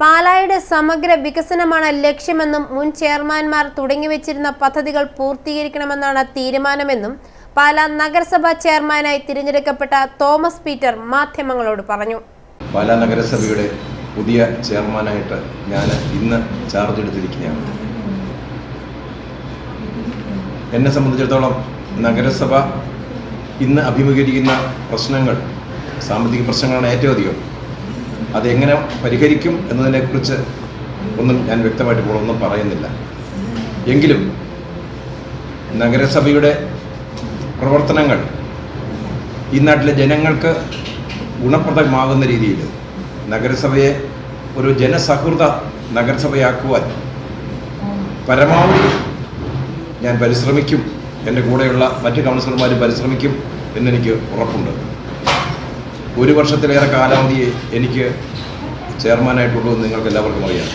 പാലായുടെ സമഗ്ര വികസനമാണ് ലക്ഷ്യമെന്നും മുൻ ചെയർമാൻമാർ തുടങ്ങിവെച്ചിരുന്ന പദ്ധതികൾ പൂർത്തീകരിക്കണമെന്നാണ് തീരുമാനമെന്നും പാലാ നഗരസഭാ ചെയർമാനായി തിരഞ്ഞെടുക്കപ്പെട്ട തോമസ് പീറ്റർ മാധ്യമങ്ങളോട് പറഞ്ഞു. പാലാ നഗരസഭയുടെ പുതിയ ചെയർമാനായിട്ട് ഞാൻ ഇന്ന് ചാർജ് എടുത്തിരിക്കുകയാണ്. എന്നെ സംബന്ധിച്ചിടത്തോളം നഗരസഭ ഇന്ന് അഭിമുഖീകരിക്കുന്ന പ്രശ്നങ്ങൾ സാമ്പത്തിക പ്രശ്നങ്ങളാണ് ഏറ്റവും അധികം. അതെങ്ങനെ പരിഹരിക്കും എന്നതിനെക്കുറിച്ച് ഒന്നും ഞാൻ വ്യക്തമായിട്ട് ഇപ്പോൾ ഒന്നും പറയുന്നില്ല. എങ്കിലും നഗരസഭയുടെ പ്രവർത്തനങ്ങൾ ഈ നാട്ടിലെ ജനങ്ങൾക്ക് ഗുണപ്രദമാകുന്ന രീതിയിൽ നഗരസഭയെ ഒരു ജനസൗഹൃദ നഗരസഭയാക്കുവാൻ പരമാവധി ഞാൻ പരിശ്രമിക്കും. എന്റെ കൂടെയുള്ള മറ്റ് കൗൺസിലർമാരും പരിശ്രമിക്കും എന്നെനിക്ക് ഉറപ്പുണ്ട്. ഒരു വർഷത്തിലേറെ കാലാവധിയെ എനിക്ക് ചെയർമാനായിട്ടുള്ളൂ എന്ന് നിങ്ങൾക്ക് എല്ലാവർക്കും അറിയാം.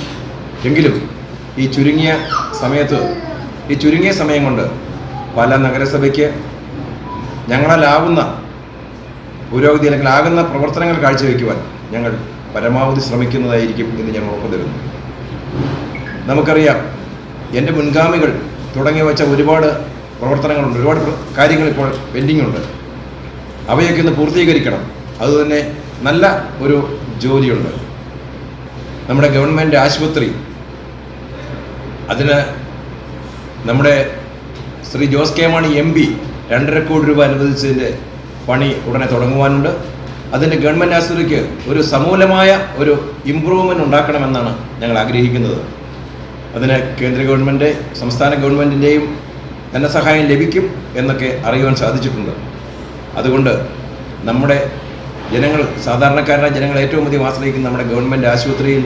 എങ്കിലും ഈ ചുരുങ്ങിയ സമയത്ത് ഈ ചുരുങ്ങിയ സമയം കൊണ്ട് പല നഗരസഭയ്ക്ക് ഞങ്ങളാലാവുന്ന പുരോഗതി അല്ലെങ്കിൽ ആകുന്ന പ്രവർത്തനങ്ങൾ കാഴ്ചവെക്കുവാൻ ഞങ്ങൾ പരമാവധി ശ്രമിക്കുന്നതായിരിക്കും എന്ന് ഞാൻ ഉറപ്പ് തരുന്നു. നമുക്കറിയാം എന്റെ മുൻഗാമികൾ തുടങ്ങി വെച്ച ഒരുപാട് പ്രവർത്തനങ്ങളുണ്ട് ഒരുപാട് കാര്യങ്ങൾ ഇപ്പോൾ പെൻഡിങ്ങുണ്ട്. അവയൊക്കെ ഒന്ന് പൂർത്തീകരിക്കണം. അതുതന്നെ നല്ല ഒരു ജോലിയുണ്ട്. നമ്മുടെ ഗവൺമെന്റ് ആശുപത്രി അതിന് നമ്മുടെ Shri Jose K Mani M P രണ്ടര കോടി രൂപ അനുവദിച്ചതിന്റെ പണി ഉടനെ തുടങ്ങുവാനുണ്ട്. അതിന്റെ ഗവൺമെന്റ് ആശുപത്രിക്ക് ഒരു സമൂലമായ ഒരു ഇമ്പ്രൂവ്മെന്റ് ഉണ്ടാക്കണമെന്നാണ് ഞങ്ങൾ ആഗ്രഹിക്കുന്നത്. അതിന് കേന്ദ്ര ഗവൺമെന്റ് സംസ്ഥാന ഗവൺമെന്റിന്റെയും ധനസഹായം ലഭിക്കും എന്നൊക്കെ അറിയുവാൻ സാധിച്ചിട്ടുണ്ട്. അതുകൊണ്ട് നമ്മുടെ ജനങ്ങൾ സാധാരണക്കാരായ ജനങ്ങൾ ഏറ്റവും അധികം ആശ്രയിക്കുന്ന നമ്മുടെ ഗവൺമെന്റ് ആശുപത്രിയിൽ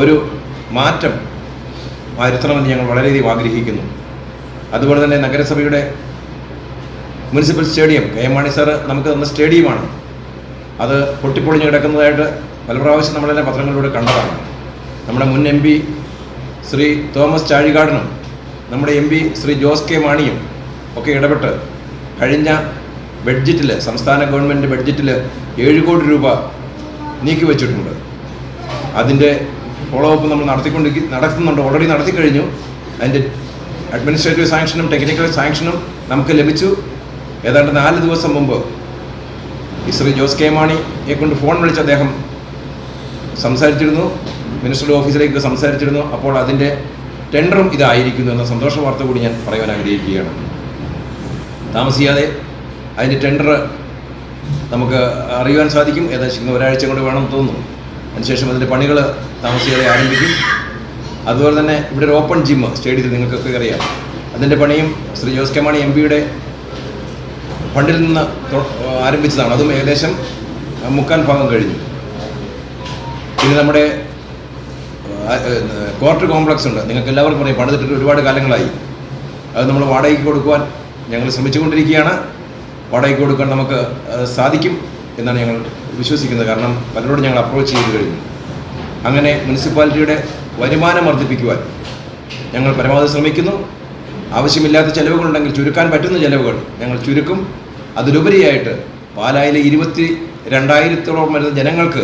ഒരു മാറ്റം വരുത്തണമെന്ന് ഞങ്ങൾ വളരെയധികം ആഗ്രഹിക്കുന്നു. അതുപോലെ തന്നെ നഗരസഭയുടെ municipal stadium K M Mani sir നമുക്ക് തന്ന സ്റ്റേഡിയമാണ്. അത് പൊട്ടിപ്പൊളിഞ്ഞ് കിടക്കുന്നതായിട്ട് പല പ്രാവശ്യം നമ്മളെല്ലാം പത്രങ്ങളിലൂടെ കണ്ടതാണ്. നമ്മുടെ മുൻ എം പി ശ്രീ തോമസ് ചാഴികാടനും നമ്മുടെ M P Shri Jose K മാണിയും ഒക്കെ ഇടപെട്ട് കഴിഞ്ഞ ബഡ്ജറ്റിൽ സംസ്ഥാന ഗവൺമെന്റ് ബഡ്ജറ്റിൽ ഏഴ് കോടി രൂപ നീക്കി വെച്ചിട്ടുണ്ട്. അതിന്റെ ഫോളോ അപ്പ് നമ്മൾ നടത്തിക്കൊണ്ട് നടത്തുന്നുണ്ട് ഓൾറെഡി നടത്തി കഴിഞ്ഞു അതിന്റെ അഡ്മിനിസ്ട്രേറ്റീവ് സാങ്ഷനും ടെക്നിക്കൽ സാങ്ഷനും നമുക്ക് ലഭിച്ചു. ഏതാണ്ട് നാല് ദിവസം മുമ്പ് ശ്രീ ജോസ് കെ മാണിയെ കൊണ്ട് ഫോൺ വിളിച്ച് അദ്ദേഹം സംസാരിച്ചിരുന്നു. മിനിസ്റ്ററുടെ ഓഫീസിലേക്ക് സംസാരിച്ചിരുന്നു. അപ്പോൾ അതിന്റെ ടെൻഡറും ഇതായിരിക്കുന്നു എന്ന സന്തോഷ വാർത്ത കൂടി ഞാൻ പറയാൻ ആഗ്രഹിക്കുകയാണ്. താമസിയാതെ അതിന്റെ ടെൻഡർ നമുക്ക് അറിയുവാൻ സാധിക്കും. ഏകദേശം ഒരാഴ്ച കൊണ്ട് വേണം തോന്നുന്നു. അതിനുശേഷം അതിന്റെ പണികൾ താമസിയാതെ ആരംഭിക്കും. അതുപോലെ തന്നെ ഇവിടെ ഒരു ഓപ്പൺ ജിം സ്റ്റേഡിയത്തിൽ നിങ്ങൾക്കൊക്കെ അറിയാം. അതിന്റെ പണിയും ശ്രീ ജോസ് കെ മാണി എം പിയുടെ ഫണ്ടിൽ നിന്ന് ആരംഭിച്ചതാണ്. അതും ഏകദേശം മുക്കാൽ ഭാഗം കഴിഞ്ഞു. പിന്നെ നമ്മുടെ ക്വാർട്ടർ കോംപ്ലക്സ് ഉണ്ട്. നിങ്ങൾക്ക് എല്ലാവർക്കും അറിയാം. പണിതിട്ട് ഒരുപാട് കാലങ്ങളായി. അത് നമ്മൾ വാടകയ്ക്ക് കൊടുക്കുവാൻ ഞങ്ങൾ ശ്രമിച്ചുകൊണ്ടിരിക്കുകയാണ്. വാടകയ്ക്ക് കൊടുക്കാൻ നമുക്ക് സാധിക്കും എന്നാണ് ഞങ്ങൾ വിശ്വസിക്കുന്നത്. കാരണം പലരോടും ഞങ്ങൾ അപ്രോച്ച് ചെയ്ത് കഴിഞ്ഞു. അങ്ങനെ മുനിസിപ്പാലിറ്റിയുടെ വരുമാനം വർദ്ധിപ്പിക്കുവാൻ ഞങ്ങൾ പരമാവധി ശ്രമിക്കുന്നു. ആവശ്യമില്ലാത്ത ചിലവുകളുണ്ടെങ്കിൽ ചുരുക്കാൻ പറ്റുന്ന ചിലവുകൾ ഞങ്ങൾ ചുരുക്കും. അതിലുപരിയായിട്ട് പാലായിലെ ഇരുപത്തി രണ്ടായിരത്തോളം വരുന്ന ജനങ്ങൾക്ക്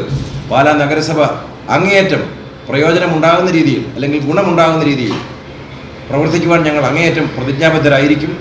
പാലാ നഗരസഭ അങ്ങേയറ്റം പ്രയോജനമുണ്ടാകുന്ന രീതിയിൽ അല്ലെങ്കിൽ ഗുണമുണ്ടാകുന്ന രീതിയിൽ പ്രവർത്തിക്കുവാൻ ഞങ്ങൾ അങ്ങേയറ്റം പ്രതിജ്ഞാബദ്ധരായിരിക്കും.